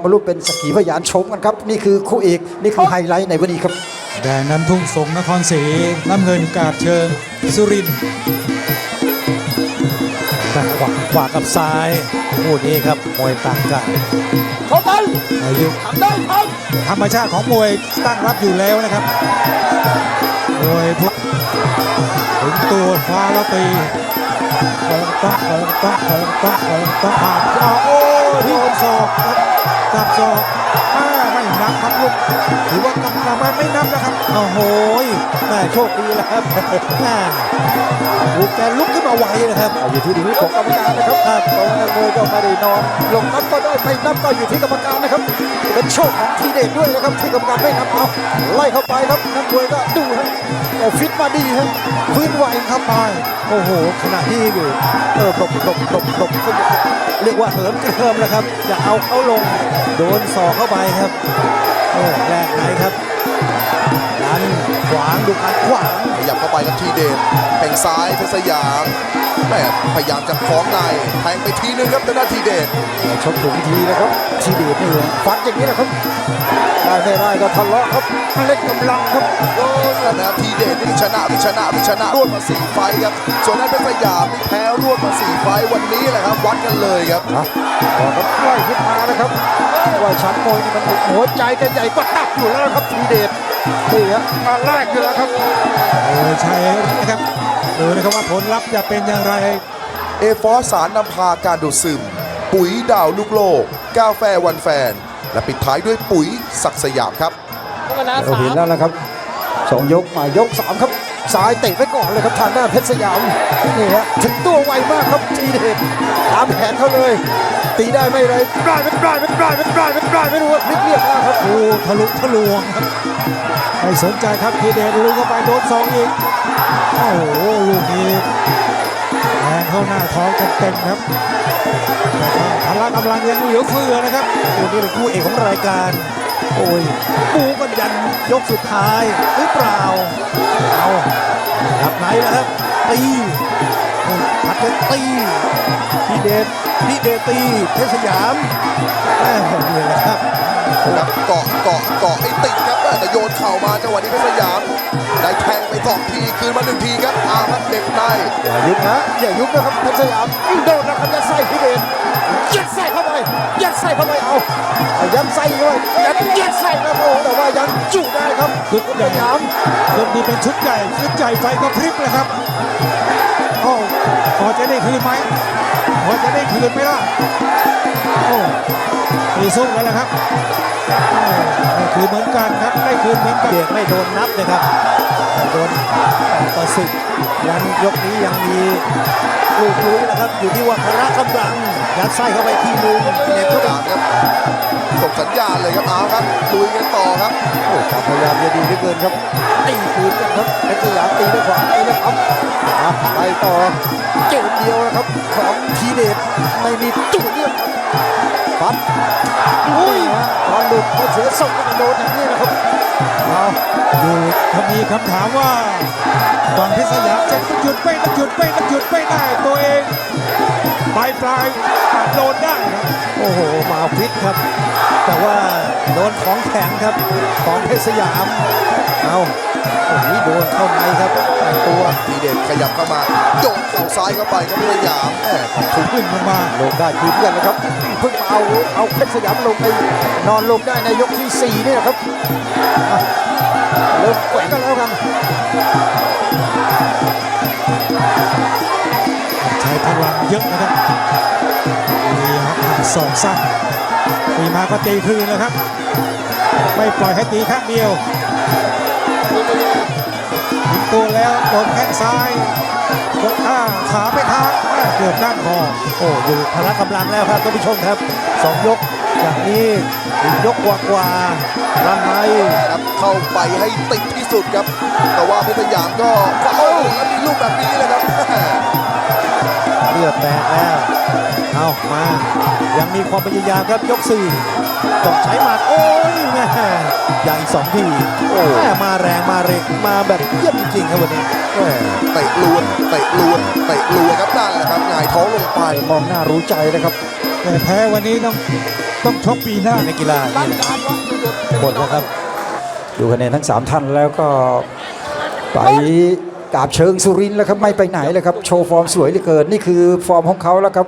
มารุเป็นสกขีพยานชมกันครับ นี่คือคู่เอกนี่คือไฮไลท์ในวันนี้ครับแดงนั้นทุ่งสงนครศรีน้ำเงินกาดเชิงสุรินทร์แต่ขวาขวากับซ้ายคู่นี้ครับมวยต่างกันเข้าไปอายุทำได้ทธรรมชาติของมวยตั้งรับอยู่แล้วนะครับมวยทุกถึงตัวฟ้าแล้วตีเปิดต้องเปิดต้องเปิดต้องเปิดต้องผ่านอ้าวโอ้ยโดนศอกครับ จับศอกอ้าไม่นับครับลูกถือว่ากำลังมาไม่นับนะครับโอ้โหแม่โชคดีแล้วครับแม่ลูกแกลุกขึ้นมาไวนะครับอยู่ที่ดุลพินิจของกรรมการนะครับครับเพราะว่านักมวยก็ไม่ได้นอนลงนับก็ได้ไม่นับก็อยู่ที่กรรมการนะครับเป็นโชคของทีเด็ดด้วยนะครับที่กรรมการไม่นับเอาไล่เข้าไปครับนักมวยก็ดูฮะ แต่ฟิตมาดีฮะฟื้นไหวครับไปโอ้โหขณะที่อยู่เออหลบหลบหลบหลบเรียกว่าเหิมกระเทิมแล้วครับจะเอาเขาลงโดนศอกเข้าไปครับโอ้แรกไหนครับ ดันขวางดูการขวางขยับเข้าไปครับทีเด็ดแทงซ้ายเพชรสยามแม่พยายามจะคล้องในแทงไปทีนึงครับทางด้านทีเด็ดชกถูกวิธีนะครับ ทีเด็ดนี่ฟัดอย่างนี้นะครับได้ไม่ได้ก็ทะเลาะครับเล่นกำลังครับโอ้แล้วนะครับทีเด็ดนี่ชนะหรือชนะหรือชนะรวดมาสี่ไฟต์ครับ ส่วนนั้นเพชรสยามนี่แพ้รวดมาสี่ไฟต์วันนี้แหละครับ วัดกันเลยครับนะพอครับไล่ขึ้นมานะครับว่าชั้นมวยนี่มันหัวใจกันใหญ่ก็ตับอยู่แล้วนะครับทีเด็ด นี่ฮะมาแรกอยู่แล้วครับโอ้ยชัยนะครับดูนะครับว่าผลลัพธ์จะเป็นอย่างไรเอฟอสารนำพาการดูดซึม ปุ๋ยดาวลูกโลก กาแฟวันแฟน และปิดท้ายด้วยปุ๋ยศักดิ์สยามครับ เราเห็นแล้วนะครับสองยกมายกสามครับ ซ้ายเตะไปก่อนเลยครับทางด้านเพชรสยามนี่ฮะถึงตัวไวมากครับทีเด็ดตามแผนเขาเลย ตีได้ไม่เลยได้ไม่ได้ไม่ได้ไม่ได้ไม่ได้ไม่รู้ว่าพลิกเรียบแล้วครับดูทะลุทะลวงครับไม่สนใจครับทีเดชลุยเข้าไปโดนสองอีกโอ้โหลูกนี้แทงเข้าหน้าท้องเต็มๆครับพละกำลังยังเหลือเฟือนะครับคู่นี้เป็นคู่เอกของรายการ โอ้ยปูกันยันยกสุดท้ายหรือเปล่า เอาดับไหนแล้วครับ ตีพัดกันตีพี่เดชพี่เดชตีเพชรสยามแม่นี่แหละครับครับเกาะเกาะเกาะให้ติด โยนเข่ามาจังหวะนี้เพชรสยาม ได้แทงไปสองทีคืนมาหนึ่งทีครับอาครับเด็บในอย่ายุบนะอย่ายุบนะครับเพชรสยามโดนนะครับยัดไส้ทีเด็ดยัดไส้เข้าไปยัดไส้เข้าไปเอาเอายัดไส้ด้วยยัดยัดไส้ครับโอ้โหแต่ว่ายังจุได้ครับชุดเพชรใหญ่สยามชุดนี้เป็นชุดใหญ่ชุดใหญ่ไฟก็พริบเลยครับโอ้ พอจะได้คืนไหมพอจะได้คืนไหมล่ะโอ้ตีสู้กันแล้วครับได้คืนเหมือนกันครับได้คืนเหมือนกันเบียกไม่โดนนับนะครับไม่โดนต่อสิบยังยกนี้ยังมี ลูกลุยนะครับอยู่ที่ว่าพละกำลังยัดไส้เข้าไปทีนึงเหน็บเข้าไปสยามครับส่งสัญญาณเลยครับเอาครับลุยกันต่อครับโอ้ความพยายามจะดีเหลือเกินครับตีคืนกันครับเพชรสยามตีด้วยขวาตีด้วยครับอะไปต่อเกมเดียวนะครับของทีเด็ดไม่มีตัวเลือกครับปัดอุ้ยฮะตอนหลุดมาเสียส่งกันโดนอย่างนี้นะครับเอาอยู่ถ้ามีคำถามว่าฝั่งพิษยามจะหยุดไม่ต้องหยุดไม่ต้องหยุดไม่ได้ตัวเอง ปลายปลายอาจโดนได้ครับโอ้โห มาฟิตครับ แต่ว่าโดนของแข็งครับ ของเพชรสยาม เอาโอ้โหโดนเข้าในครับตัวทีเด็ดขยับเข้ามาโยนเข่าซ้ายเข้าไปครับเพชรสยามแหมถูกขึ้นลงมาลงได้คืนกันนะครับ เพิ่งมาเอาเอาเพชรสยามลงไปนอนลงได้ในยกที่สี่นี่นะครับอะเริ่มแกว่งกันแล้วกันใช้พลัง เยอะนะครับมีหักศอกสั้นตีมาก็ตีคืนแล้วครับ ไม่ปล่อยให้ตีข้างเดียวถึงตัวแล้วโดนแข้งซ้ายกดอ้าขาไปทางแม่เกือบด้านคอโอ้อยู่พละกำลังแล้วครับท่านผู้ชมครับสองยกจากนี้อีกยกกว่ากว่าๆรันในครับเข้าไปให้ติดที่สุดครับ แต่ว่าเพชรสยามก็เอ้าแล้วมีลูกแบบนี้เลยครับ แหมเลือดแตกแล้ว เอามา ยังมีความพยายามครับยกสี่ต้องใช้หมัดโอ้ยแม่อย่างอีกสองทีโอ้แม่มาแรงมาเร็กมาแบบเยี่ยมจริงๆครับวันนี้แหมเตะลวนเตะลวนเตะลวนครับนั่นแหละครับหงายท้องลงไปมองหน้ารู้ใจนะครับแต่แพ้วันนี้ต้องต้องชกปีหน้านักกีฬานี่แหละหมดแล้วครับ ดูคะแนนทั้ง 3 ท่านแล้วก็ไป กาบเชิงสุรินแล้วครับไม่ไปไหนเลยครับโชว์ฟอร์มสวยเหลือเกินนี่คือฟอร์มของเขาแล้วครับ